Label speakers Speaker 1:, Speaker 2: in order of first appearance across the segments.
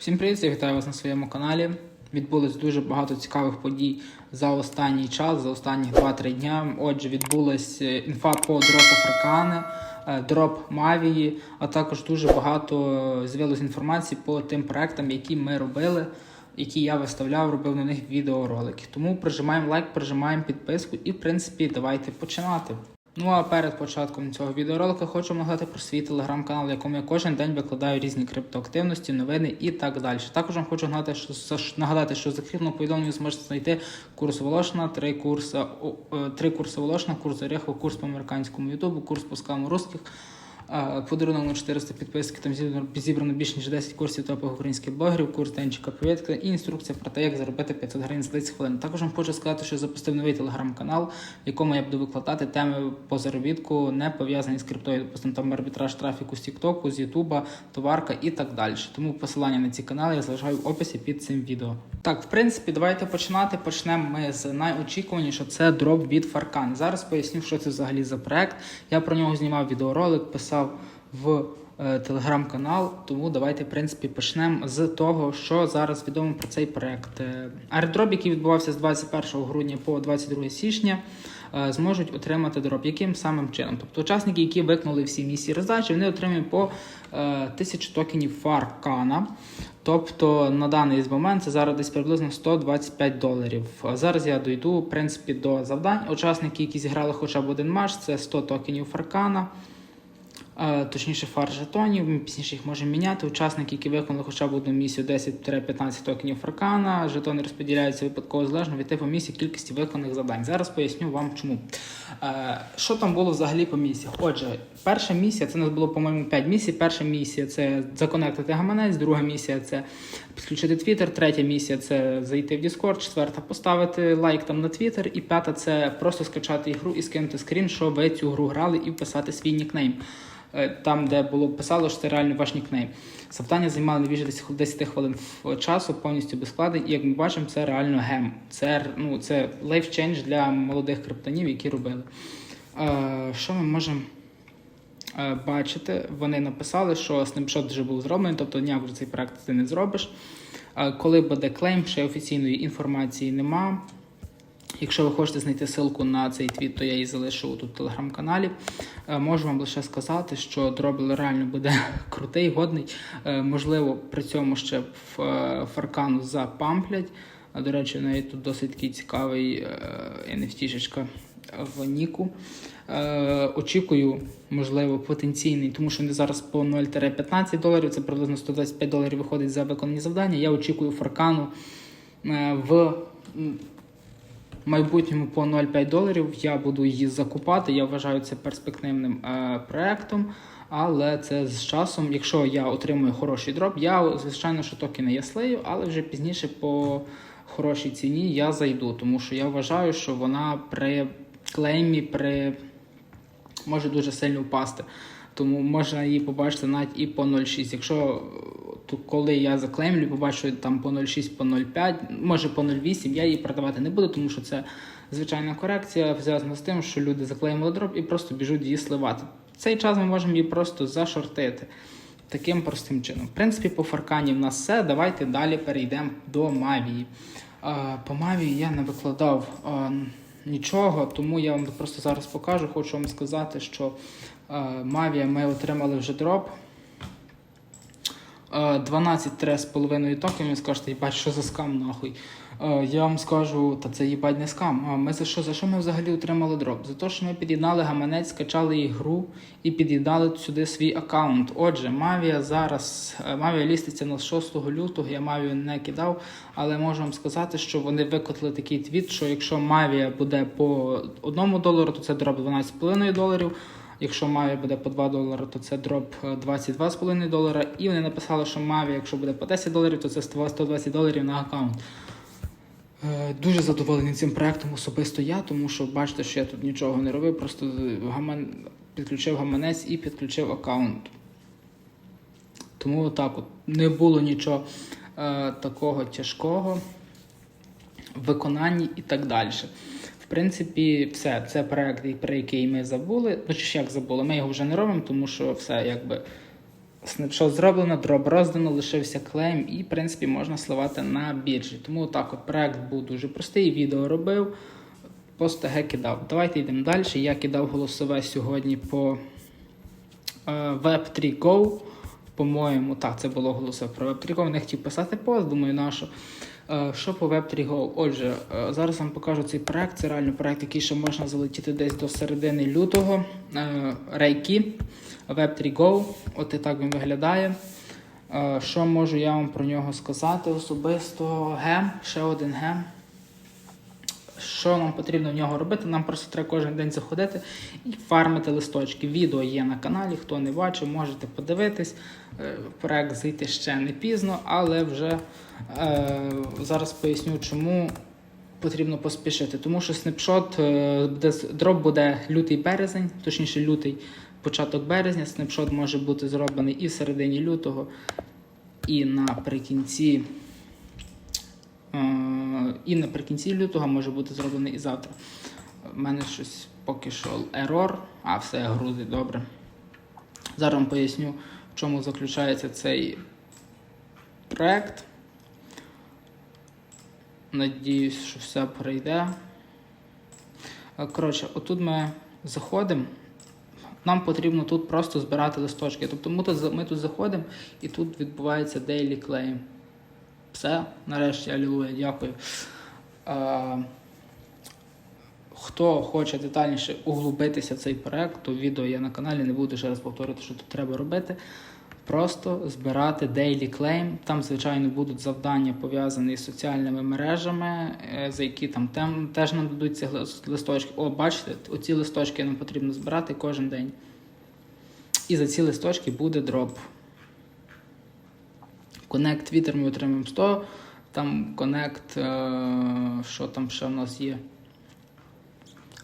Speaker 1: Всім привіт, я вітаю вас на своєму каналі. Відбулось дуже багато цікавих подій за останній час, за останні 2-3 дня. Отже, відбулась е, інфа по дропу Фракани, е, дроп Мавії, а також дуже багато е, з'явилось інформації по тим проектам, які ми робили, які я виставляв, робив на них відеоролики. Тому прижимаємо лайк, прижимаємо підписку і, в принципі, давайте починати. Ну а перед початком цього відеоролика хочу нагадати про свій телеграм-канал, в якому я кожен день викладаю різні криптоактивності, новини і так далі. Також вам хочу нагадати, що нагадати, що за повідомленню зможете знайти курс Волошна, три курси, е, три курси Волошна, курс Орехова, курс по американському ютубу, курс по скаму русських. Е, Подарунок на 400 підписників, там зібрано, більше ніж 10 курсів топових українських блогерів, курс Денчика Повєтка і інструкція про те, як заробити 500 гривень за 10 хвилин. Також вам хочу сказати, що запустив новий телеграм-канал, в якому я буду викладати теми по заробітку, не пов'язані з криптою, допустимо, там арбітраж трафіку з Тіктоку, з Ютуба, товарка і так далі. Тому посилання на ці канали я залишаю в описі під цим відео. Так, в принципі, давайте починати. Почнемо ми з найочікуваніше це дроп від Фаркан. Зараз поясню, що це взагалі за проект. Я про нього знімав відеоролик, писав в е, телеграм-канал. Тому давайте, в принципі, почнемо з того, що зараз відомо про цей проект. Е, який відбувався з 21 грудня по 22 січня, е, зможуть отримати дроп. Яким самим чином? Тобто учасники, які виконали всі місії роздачі, вони отримують по е, 1000 токенів Фаркана. Тобто на даний момент це зараз десь приблизно 125 доларів. Зараз я дойду в принципі до завдань. Учасники, які зіграли хоча б один матч, це 100 токенів Фаркана. Точніше, фар жетонів, ми пізніше їх можемо міняти. Учасники, які виконали хоча б одну місію 10-15 токенів фаркана, жетони розподіляються випадково залежно від типу місії кількості виконаних завдань. Зараз поясню вам чому. Е, Що там було взагалі по місіях? Отже, перша місія це у нас було, по-моєму, 5 місій. Перша місія це законектити гаманець, друга місія це підключити Twitter, третя місія це зайти в Discord, четверта поставити лайк там на Twitter, і п'ята це просто скачати ігру і скинути скрін, що ви цю гру грали, і вписати свій нікнейм. Е, Там, де було писало, що це реально ваш нікнейм. Завдання займали не більше 10 10 хвилин часу, повністю без складень. І як ми бачимо, це реально гем. Це, ну, це change для молодих криптонів, які робили. Е, що ми можемо е, бачити? Вони написали, що снапшот вже був зроблений, тобто ніяк вже цей проект ти не зробиш. Е, коли буде клейм, ще офіційної інформації нема. Якщо ви хочете знайти ссылку на цей твіт, то я її залишу тут в телеграм-каналі. Е, Можу вам лише сказати, що дробл реально буде крутий, годний. Е, Можливо, при цьому ще в е, фаркану запамплять. До речі, навіть тут досить такий цікавий NFT-шечка в Ніку. Очікую, можливо, потенційний, тому що вони зараз по 0-15 доларів, це приблизно 125 доларів виходить за виконані завдання. Я очікую фаркану е, майбутньому по 0,5 доларів я буду її закупати. Я вважаю це перспективним е, проектом. Але це з часом, якщо я отримую хороший дроп, я звичайно що токени я слею, але вже пізніше по хорошій ціні я зайду, тому що я вважаю, що вона при клеймі при може дуже сильно впасти. Тому можна її побачити навіть і по 0,6. Якщо то коли я заклеймлю, побачу там по 0,6, по 0,5, може по 0,8, я її продавати не буду, тому що це звичайна корекція, зв'язана з тим, що люди заклеймили дроп і просто біжуть її сливати. Цей час ми можемо її просто зашортити. Таким простим чином. В принципі, по фаркані в нас все. Давайте далі перейдемо до Мавії. Е, По Мавії я не викладав е, нічого, тому я вам просто зараз покажу. Хочу вам сказати, що е, Мавія ми отримали вже дроп. Е, 12-3,5 токенів, скажете, їбать, що за скам нахуй. Е, Я вам скажу, та це їбать не скам. А ми за що? За що ми взагалі отримали дроп? За те, що ми під'єднали гаманець, скачали ігру і під'єднали сюди свій аккаунт. Отже, Мавія зараз е, Мавія ліститься на 6 лютого. Я Мавію не кидав, але можу вам сказати, що вони викотили такий твіт, що якщо Мавія буде по 1 долару, то це дроп 12,5 доларів. Якщо Маві буде по 2 долари, то це дроп е, 22,5 долара. І вони написали, що Маві, якщо буде по 10 доларів, то це 120 доларів на аккаунт. Е, Дуже задоволений цим проектом особисто я, тому що бачите, що я тут нічого не робив, просто гаман... підключив гаманець і підключив аккаунт. Тому отак от не було нічого е, такого тяжкого в виконанні і так далі. Принципі, все. Це проект, про який ми забули. Ну, чи ж як забули, ми його вже не робимо, тому що все якби Снапшот зроблено, дроб роздано, лишився клейм і, в принципі, можна сливати на біржі. Тому так от проект був дуже простий, відео робив, пост ТГ кидав. Давайте йдемо далі. Я кидав голосове сьогодні по е, Web3 Go. По-моєму, так, це було голосове про Web3 Go. Не хотів писати пост, думаю, на що. Е, Що по Web3 Go? Отже, е, зараз вам покажу цей проект. Це реально проект, який ще можна залетіти десь до середини лютого. рейкі Рейки Web3 Go. От і так він виглядає. Е, Що можу я вам про нього сказати особисто? Гем, ще один гем. Що нам потрібно в нього робити? Нам просто треба кожен день заходити і фармити листочки. Відео є на каналі. Хто не бачив, можете подивитись. Е, Проект зайти ще не пізно, але вже е, зараз поясню, чому потрібно поспішити. Тому що снапшот е, буде дроп буде лютий березень, точніше лютий початок березня. Снапшот може бути зроблений і в середині лютого, і наприкінці. Е, І наприкінці лютого може бути зроблений і завтра. У мене щось поки що ерор, а все грузить добре. Зараз вам поясню, в чому заключається цей проект. Надіюсь, що все пройде. Е, Коротше, отут ми заходимо. Нам потрібно тут просто збирати листочки. Тобто ми тут заходимо і тут відбувається daily claim. Все, нарешті, алілуя, дякую. Е, хто хоче детальніше углубитися в цей проект, то відео є на каналі, не буду ще раз повторювати, що тут треба робити. Просто збирати daily claim. Там, звичайно, будуть завдання пов'язані з соціальними мережами, е, за які там тем, теж нам дадуть ці листочки. О, бачите, оці листочки нам потрібно збирати кожен день. І за ці листочки буде дроп. Connect Twitter ми отримаємо 100. Там Connect, е, що там ще в нас є?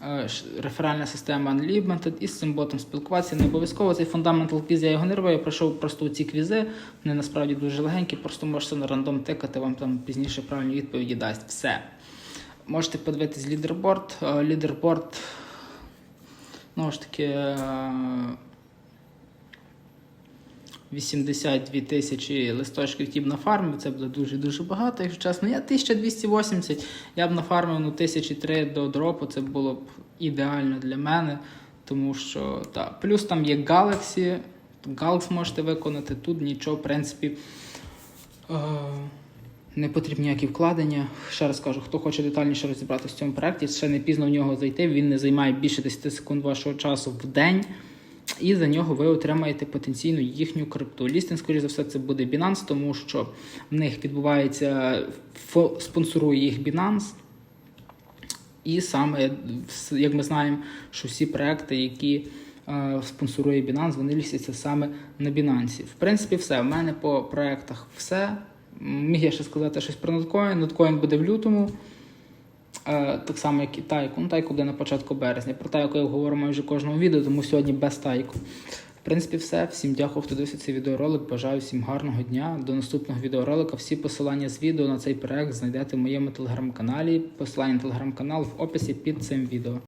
Speaker 1: Е, Реферальна система Unlimited і з цим ботом спілкуватися. Не обов'язково цей Fundamental квіз я його не робив, я пройшов просто ці квізи. Вони насправді дуже легенькі, просто можете на рандом тикати, вам там пізніше правильні відповіді дасть. Все. Можете подивитись лідерборд. Е, Лідерборд, знову ж таки, 82 тисячі листочків тіп нафармив, це буде дуже-дуже багато, якщо чесно. Я 1280, я б нафармив ну, тисячі три до дропу, це було б ідеально для мене. Тому що, так. Плюс там є Galaxy, Galaxy можете виконати, тут нічого, в принципі, е, не потрібні ніякі вкладення. Ще раз кажу, хто хоче детальніше розібратися в цьому проєкті, ще не пізно в нього зайти, він не займає більше 10 секунд вашого часу в день. І за нього ви отримаєте потенційно їхню крипту. Лістинг, скоріше за все, це буде Binance, тому що в них відбувається спонсорує їх Binance. І саме, як ми знаємо, що всі проекти, які е, спонсорує Binance, вони лістяться саме на Binance. В принципі, все. У мене по проектах все. Міг я ще сказати щось про Notcoin. Notcoin буде в лютому. Е, так само, як і тайку. Ну, тайку буде на початку березня. Про тайку я говорю майже кожного відео, тому сьогодні без тайку. В принципі, все. Всім дякую, хто дивився цей відеоролик. Бажаю всім гарного дня. До наступного відеоролика. Всі посилання з відео на цей проект знайдете в моєму телеграм-каналі. Посилання на телеграм-канал в описі під цим відео.